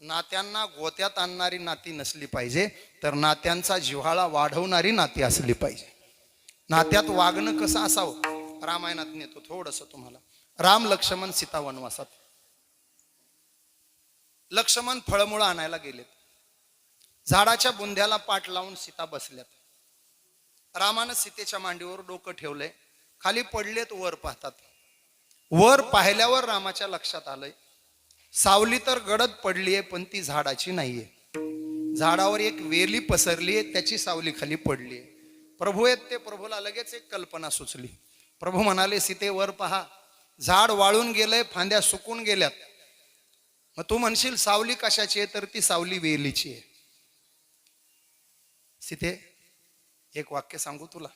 नात्यांना गोत्यात आणणारी नाती नसली पाहिजे तर नात्यांचा जिव्हाळा वाढवणारी नाती असली पाहिजे. नात्यात वागणं कसं असावं? रामायणात नेतो थोडस तुम्हाला. राम लक्ष्मण सीता वनवासात. लक्ष्मण फळमुळं आणायला गेलेत. झाडाच्या बुंध्याला पाठ लावून सीता बसल्यात. रामानं सीतेच्या मांडीवर डोकं ठेवलंय. खाली पडलेत वर पाहतात. वर पाहिल्यावर रामाच्या लक्षात आलंय सावली तर गडद पडलीये पण ती झाडाची नाहीये. झाडावर एक वेली पसरलीये त्याची सावली खाली पडलीये. प्रभू आहेत ते प्रभूला लगेच एक कल्पना सुचली. प्रभू म्हणाले सीते वर पहा. झाड वाळून गेलंय फांद्या सुकून गेल्यात. मग तू म्हणशील सावली कशाची आहे? तर ती सावली वेलीची आहे. सीते एक वाक्य सांगू तुला.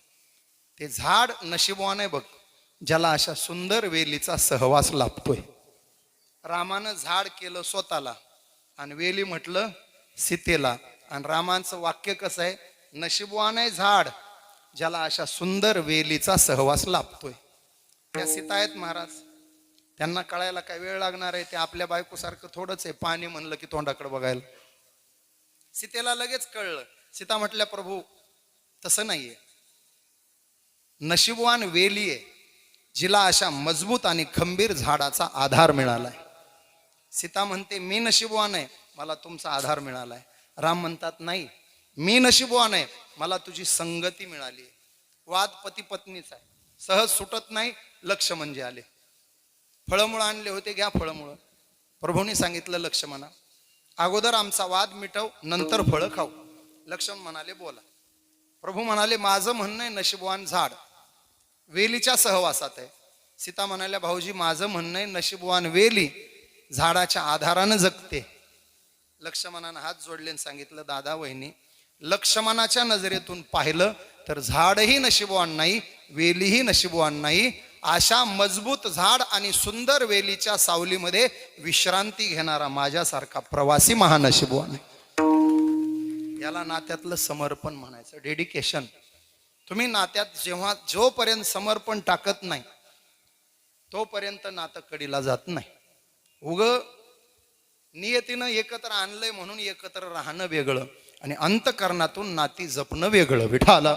ते झाड नशिबवान आहे बघ. ज्याला अशा सुंदर वेलीचा सहवास लाभतोय. रामानं झाड केलं स्वतःला. आणि वेली म्हटलं सीतेला. आणि रामांचं वाक्य कसं आहे? नशिबवान आहे झाड ज्याला अशा सुंदर वेलीचा सहवास लाभतोय. त्या सीता आहेत महाराज. त्यांना कळायला काय वेळ लागणार आहे? ते आपल्या बायकोसारखं थोडंच आहे. पाणी म्हणलं की तोंडाकडे बघायला. सीतेला लगेच कळलं. सीता म्हटल्या प्रभू तसं नाहीये. नशिबवान वेली आहे जिला अशा मजबूत आणि खंबीर झाडाचा आधार मिळालाय. सीता म्हणते मी नशिबवान आहे मला तुमचा आधार मिळालाय. राम म्हणतात नाही मी नशिबवान आहे मला तुझी संगती मिळाली. वाद पती पत्नीच आहे. सहज सुटत नाही लक्ष म्हणजे आले. फळमुळं आणले होते घ्या फळमुळं. प्रभूंनी सांगितलं लक्ष्मणा अगोदर आमचा वाद मिटव नंतर फळं खाऊ. लक्ष्मण म्हणाले बोला. प्रभू म्हणाले माझं म्हणणं आहे नशिबवान झाड वेलीच्या सहवासात आहे. सीता म्हणाल्या भाऊजी माझं म्हणणं आहे नशिबवान वेली झाडाच्या आधारानं जगते. लक्ष्मणानं हात जोडले सांगितलं दादा वहिनी लक्ष्मणाच्या नजरेतून पाहिलं तर झाडही नशिबवान नाही वेलीही नशिबवान नाही. अशा मजबूत झाड आणि सुंदर वेलीच्या सावलीमध्ये विश्रांती घेणारा माझ्यासारखा प्रवासी महानशिबवान आहे. याला नात्यातलं समर्पण म्हणायचं डेडिकेशन. तुम्ही नात्यात जेव्हा जोपर्यंत समर्पण टाकत नाही तोपर्यंत नातं कडीला जात नाही. उग नियतीनं एकत्र आणलंय म्हणून एकत्र राहणं वेगळं. आणि अंतकरणातून नाती जपणं वेगळं. विठाला